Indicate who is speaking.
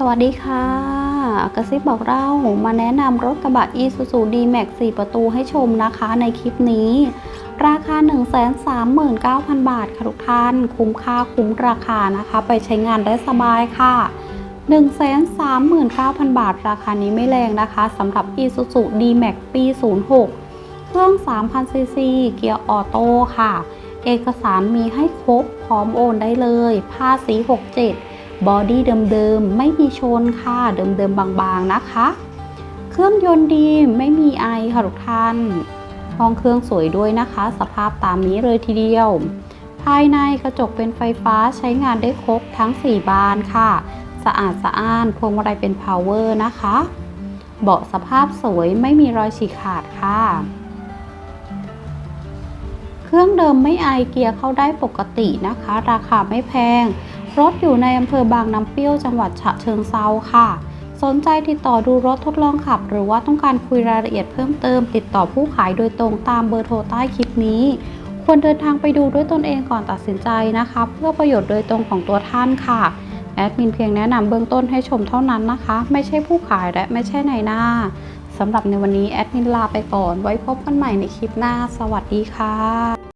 Speaker 1: สวัสดีค่ะ กระซิบบอกเรามาแนะนำรถกระบะ Isuzu D-Max 4 ประตูให้ชมนะคะในคลิปนี้ ราคา 139,000 บาทค่ะทุกท่าน คุ้มค่าคุ้มราคานะคะ ไปใช้งานได้สบายค่ะ 139,000 บาท ราคานี้ไม่แรงนะคะสำหรับ Isuzu D-Max ปี 06 เครื่อง 3,000ซีซีเกียร์ออโต้ค่ะ เอกสารมีให้ครบพร้อมโอนได้เลยผ้าสี67 บอดี้เดิมๆ ไม่มีชนค่ะ เดิมๆ บางๆ นะคะ เครื่องยนต์ดีไม่มีไอค่ะทุกท่านห้องเครื่องสวยด้วยนะคะ สภาพตามนี้เลยทีเดียว ภายในกระจกเป็นไฟฟ้าใช้งานได้ครบทั้ง 4 บานค่ะ สะอาดสะอ้านพวงมาลัยเป็นพาวเวอร์นะคะ เบาะสภาพสวยไม่มีรอยฉีกขาดค่ะเครื่องเดิมไม่ไอเกียร์เข้าได้ปกตินะคะ ราคาไม่แพง รถอยู่ในอำเภอบางน้ำเปรี้ยวจังหวัดฉะเชิงเซาค่ะ สนใจติดต่อดูรถทดลองขับ หรือว่าต้องการคุยรายละเอียดเพิ่มเติม ติดต่อผู้ขายโดยตรงตามเบอร์โทรใต้คลิปนี้ ควรเดินทางไปดูด้วยตนเองก่อนตัดสินใจนะคะ เพื่อประโยชน์โดยตรงของตัวท่านค่ะแอดมินเพียงแนะนำเบื้องต้นให้ชมเท่านั้นนะคะ ไม่ใช่ผู้ขายและไม่ใช่ในหน้าสำหรับในวันนี้แอดมินลาไปก่อน ไว้พบกันใหม่ในคลิปหน้า สวัสดีค่ะ